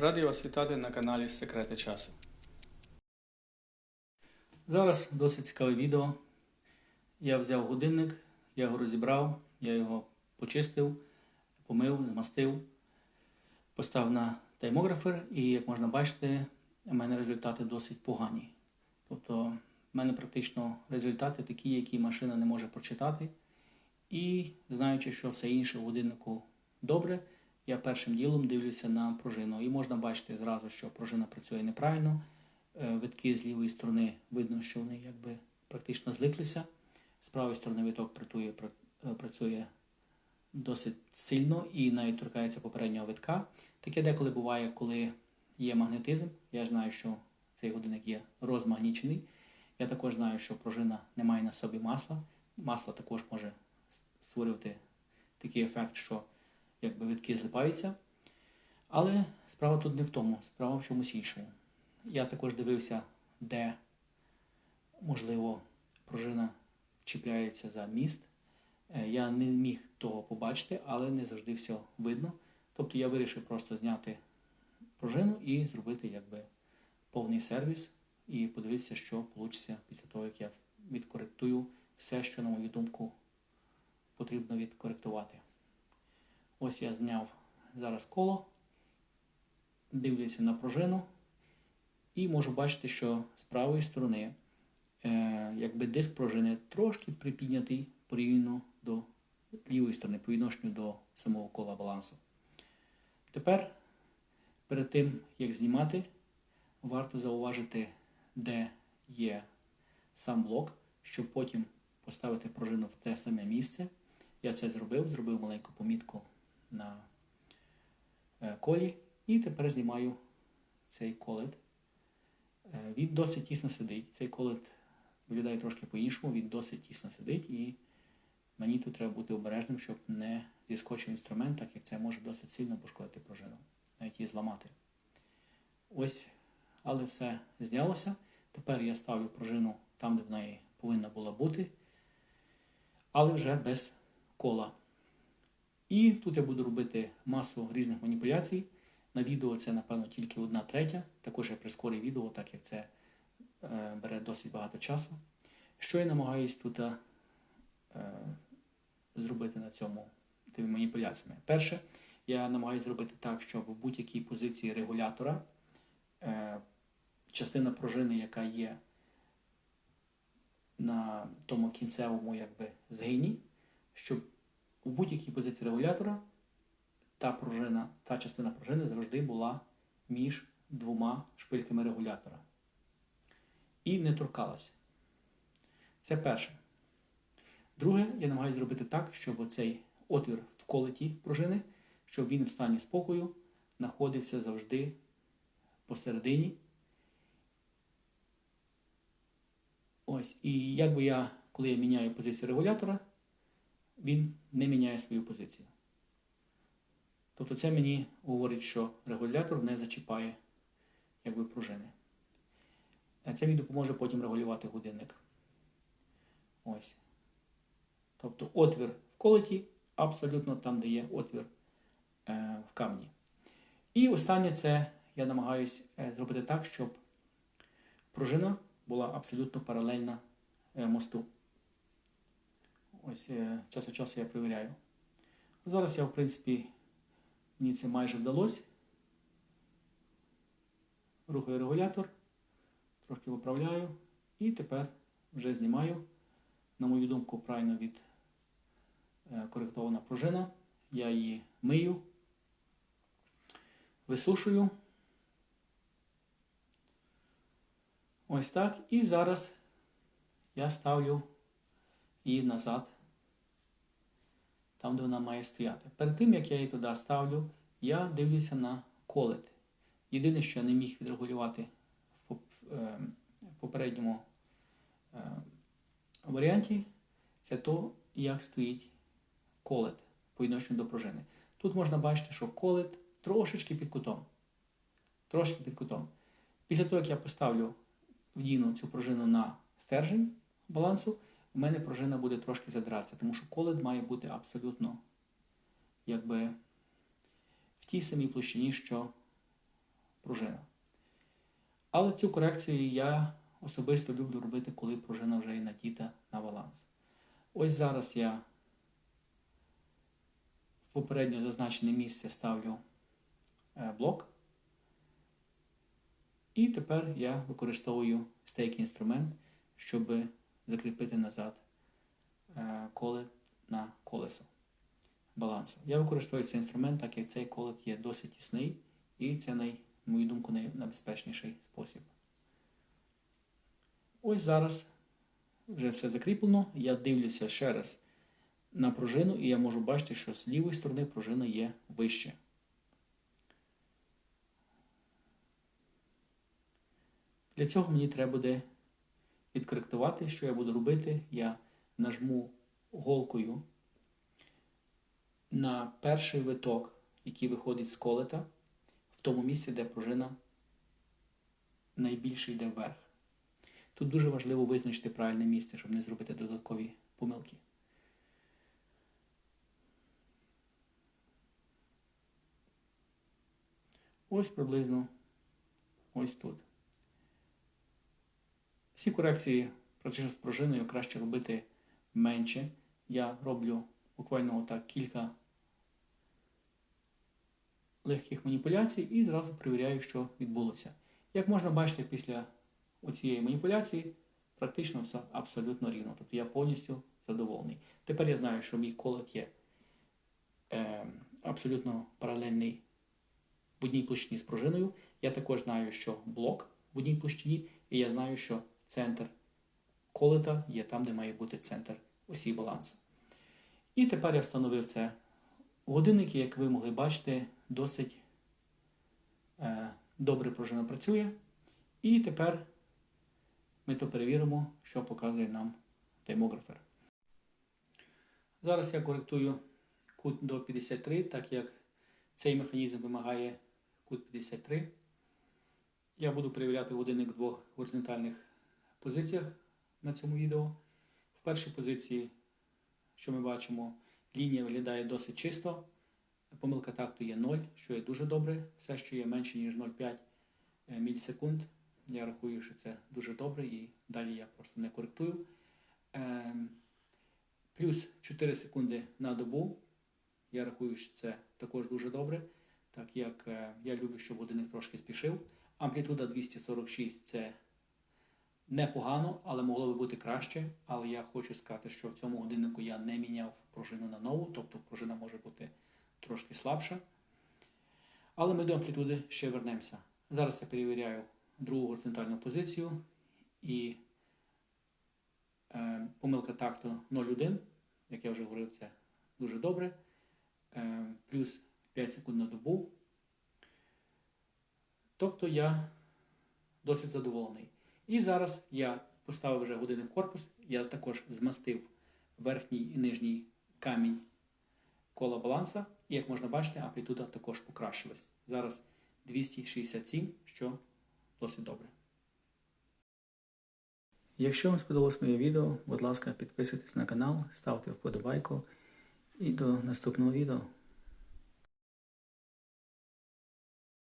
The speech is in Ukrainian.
Радий вас вітати на каналі Секрети часу. Зараз досить цікаве відео. Я взяв годинник, я його розібрав, я його почистив, помив, змастив, поставив на таймографер і, як можна бачити, у мене результати досить погані. Тобто, в мене практично результати такі, які машина не може прочитати. І знаючи, що все інше в годиннику добре, я першим ділом дивлюся на пружину. І можна бачити зразу, що пружина працює неправильно. Е, Витки з лівої сторони видно, що вони якби практично злиплися. З правої сторони виток працює, е, працює досить сильно і навіть торкається попереднього витка. Таке деколи буває, коли є магнетизм. Я знаю, що цей годинник є розмагнічений. Я також знаю, що пружина не має на собі масла. Масло також може створювати такий ефект, що якби витки злипаються. Але справа тут не в тому, справа в чомусь іншому. Я також дивився, де, можливо, пружина чіпляється за міст. Е, Я не міг того побачити, але не завжди все видно. Тобто я вирішив просто зняти пружину і зробити якби повний сервіс і подивитися, що вийде після того, як я відкоректую все, що, на мою думку, потрібно відкоректувати. Ось я зняв зараз коло, дивлюся на пружину і можу бачити, що з правої сторони е, якби диск пружини трошки припіднятий порівняно до лівої сторони, по відношенню до самого кола балансу. Тепер, перед тим, як знімати, варто зауважити, де є сам блок, щоб потім поставити пружину в те саме місце. Я це зробив, зробив маленьку помітку на е, колі і тепер знімаю цей колет. Е, Він досить тісно сидить. Цей колет виглядає трошки по-іншому, він досить тісно сидить і мені тут треба бути обережним, щоб не зіскочив інструмент, так як це може досить сильно пошкодити пружину, навіть її зламати. Ось, але все знялося. Тепер я ставлю пружину там, де в неї повинна була бути, але вже без кола. І тут я буду робити масу різних маніпуляцій. На відео це, напевно, тільки одна третя. Також я прискорю відео, так як це е, бере досить багато часу. Що я намагаюсь тут е, зробити на цьому тими маніпуляціями? Перше, я намагаюся зробити так, щоб в будь-якій позиції регулятора е, частина пружини, яка є на тому кінцевому якби, згині, щоб у будь-якій позиції регулятора та пружина, та частина пружини завжди була між двома шпильками регулятора. І не торкалася. Це перше. Друге, я намагаюся зробити так, щоб оцей отвір в колеті пружини, щоб він в стані спокою знаходився завжди посередині. Ось. І якби я, коли я міняю позицію регулятора, він не міняє свою позицію. Тобто це мені говорить, що регулятор не зачіпає якби, пружини. Е, Це мені допоможе потім регулювати годинник. Ось. Тобто отвір в колеті абсолютно там, де є отвір е, в камні. І останнє це я намагаюся е, зробити так, щоб пружина була абсолютно паралельна е, мосту. Ось е, час від часу я перевіряю. Зараз я, в принципі, мені це майже вдалося. Рухаю регулятор, трошки виправляю і тепер вже знімаю. На мою думку, правильно від е, коректована пружина. Я її мию, висушую. Ось так. І зараз я ставлю її назад, там, де вона має стояти. Перед тим, як я її туди ставлю, я дивлюся на колет. Єдине, що я не міг відрегулювати в е, попередньому е, варіанті, це то, як стоїть колет по відношенню до пружини. Тут можна бачити, що колет трошечки під кутом. Трошки під кутом. Після того, як я поставлю вдіну цю пружину на стержень балансу, у мене пружина буде трошки задратися, тому що колет має бути абсолютно якби в тій самій площині, що пружина. Але цю корекцію я особисто люблю робити, коли пружина вже є надіта на баланс. Ось зараз я в попередньо зазначене місце ставлю е, блок. І тепер я використовую стейк інструмент, щоб закріпити назад е, колет на колесо балансу. Я використовую цей інструмент, так як цей колет є досить тісний, і це, на мою думку, найбезпечніший спосіб. Ось зараз вже все закріплено. Я дивлюся ще раз на пружину, і я можу бачити, що з лівої сторони пружина є вище. Для цього мені треба буде відкоректувати, що я буду робити. Я нажму голкою на перший виток, який виходить з колета, в тому місці, де пружина найбільше йде вверх. Тут дуже важливо визначити правильне місце, щоб не зробити додаткові помилки. Ось приблизно ось тут. Всі корекції практично з пружиною краще робити менше. Я роблю буквально отак кілька легких маніпуляцій і зразу перевіряю, що відбулося. Як можна бачити, після цієї маніпуляції практично все абсолютно рівно. Тобто я повністю задоволений. Тепер я знаю, що мій колет є е, абсолютно паралельний в одній площині з пружиною. Я також знаю, що блок в одній площині, і я знаю, що центр колета є там, де має бути центр осі балансу. І тепер я встановив це годинники, як ви могли бачити, досить е, добре пружина працює. І тепер ми то перевіримо, що показує нам таймографер. Зараз я коректую кут до 53, так як цей механізм вимагає кут 53. Я буду перевіряти годинник двох горизонтальних позиціях на цьому відео. В першій позиції, що ми бачимо, лінія виглядає досить чисто. Помилка такту є 0, що є дуже добре. Все, що є менше, ніж 0,5 мілісекунд. Я рахую, що це дуже добре і далі я просто не коректую. Плюс 4 секунди на добу. Я рахую, що це також дуже добре, так як е, я люблю, щоб годинник трошки спішив. Амплітуда 246 це непогано, але могло би бути краще. Але я хочу сказати, що в цьому годиннику я не міняв пружину на нову, тобто пружина може бути трошки слабша. Але ми до амплітуди ще вернемося. Зараз я перевіряю другу горизонтальну позицію і е, помилка такту 0,1, як я вже говорив, це дуже добре. Е, плюс 5 секунд на добу. Тобто я досить задоволений. І зараз я поставив вже годинник корпус, я також змастив верхній і нижній камінь кола баланса. І як можна бачити, амплітуда також покращилась. Зараз 267, що досить добре. Якщо вам сподобалось моє відео, будь ласка, підписуйтесь на канал, ставте вподобайку і до наступного відео.